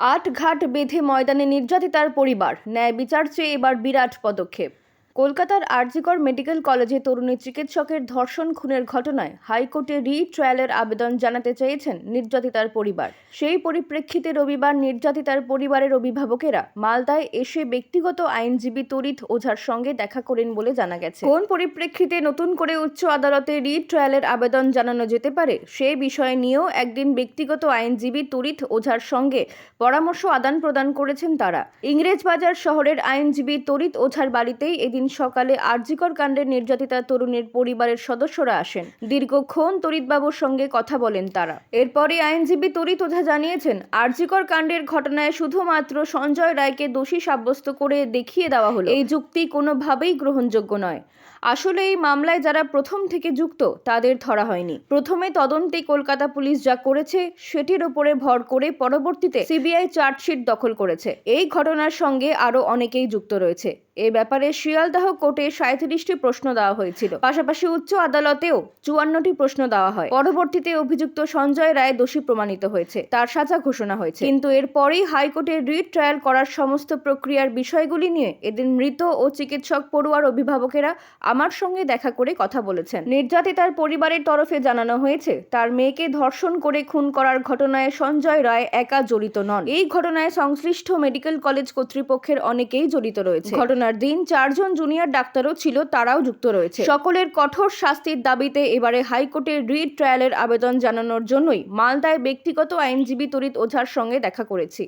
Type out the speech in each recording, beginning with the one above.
আট ঘাট বেঁধে ময়দানে নির্যাতিতার পরিবার। ন্যায় বিচার চেয়ে এবার বিরাট পদক্ষেপ। কলকাতার আরজিকর মেডিকেল কলেজে তরুণী চিকিৎসকের ধর্ষণ খুনের ঘটনায় হাইকোর্টে রি ট্রায়ালের আবেদন জানাতে চেয়েছেন নির্যাতিতার পরিবার। সেই পরিপ্রেক্ষিতে রবিবার নির্যাতিতার পরিবারের অভিভাবকেরা মালদায় এসে ব্যক্তিগত আইনজীবী তরিত ওঝার সঙ্গে দেখা করেন বলে জানা গেছে। কোন পরিপ্রেক্ষিতে নতুন করে উচ্চ আদালতে রি ট্রায়ালের আবেদন জানানো যেতে পারে সে বিষয় নিয়েও একদিন ব্যক্তিগত আইনজীবী তরিত ওঝার সঙ্গে পরামর্শ আদান প্রদান করেছেন তারা। ইংরেজবাজার শহরের আইনজীবী তরিত ওঝার বাড়িতেই এদিন সকালে আরজিকর কাণ্ডের নির্যাতিতা তরুণীর পরিবারের সদস্যরা আসেন। দীর্ঘক্ষণ তরিতবাবুর সঙ্গে কথা বলেন তারা। এরপরে আইনজীবী তরিত ওঝা জানিয়েছেন, আরজিকর কাণ্ডের ঘটনায় শুধুমাত্র সঞ্জয় রায়কে দোষী সাব্যস্ত করে দেখিয়ে দেওয়া হলো। এই যুক্তি কোনোভাবেই গ্রহণযোগ্য নয়। আসলে এই মামলায় যারা প্রথম থেকে যুক্ত, তাদের ধরা হয়নি। প্রথমে তদন্তে কলকাতা পুলিশ যা করেছে, সেটির উপরে ভর করে পরবর্তীতে সিবিআই চার্জশিট দখল করেছে। এই ঘটনার সঙ্গে আরও অনেকেই যুক্ত রয়েছে। এ ব্যাপারে শিয়ালদাহ কোর্টে সাঁত্রিশটি প্রশ্ন দেওয়া হয়েছিল। পাশাপাশি উচ্চ আদালতেও চুয়ান্নটি প্রশ্ন দেওয়া হয়। পরবর্তীতে অভিযুক্ত সঞ্জয় রায় দোষী প্রমাণিত হয়েছে। তার সাজা ঘোষণা হয়েছে। কিন্তু এরপরেই হাইকোর্টে রিট ট্রায়াল করার সমস্ত প্রক্রিয়ার বিষয়গুলি নিয়ে এদিন মৃত ও চিকিৎসক পড়ুয়ার অভিভাবকেরা আমার সঙ্গে দেখা করে কথা বলেছেন। নির্যাতিতার পরিবারের তরফে জানানো হয়েছে, তার মেয়েকে ধর্ষণ করে খুন করার ঘটনায় সঞ্জয় রায় একা জড়িত নন। এই ঘটনায় সংশ্লিষ্ট মেডিকেল কলেজ কর্তৃপক্ষের অনেকেই জড়িত রয়েছে। ঘটনার দিন চারজন জুনিয়র ডাক্তারও ছিল, তারাও যুক্ত রয়েছে। সকলের কঠোর শাস্তির দাবিতে এবারে হাইকোর্টে রিট ট্রায়ালের আবেদন জানানোর জন্যই মালদায় ব্যক্তিগত আইনজীবী তরিত ওঝার সঙ্গে দেখা করেছি।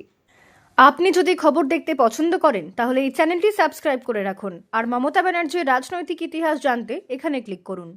আপনি যদি খবর দেখতে পছন্দ করেন, তাহলে এই চ্যানেলটি সাবস্ক্রাইব করে রাখুন। আর মমতা ব্যানার্জির রাজনৈতিক ইতিহাস জানতে এখানে ক্লিক করুন।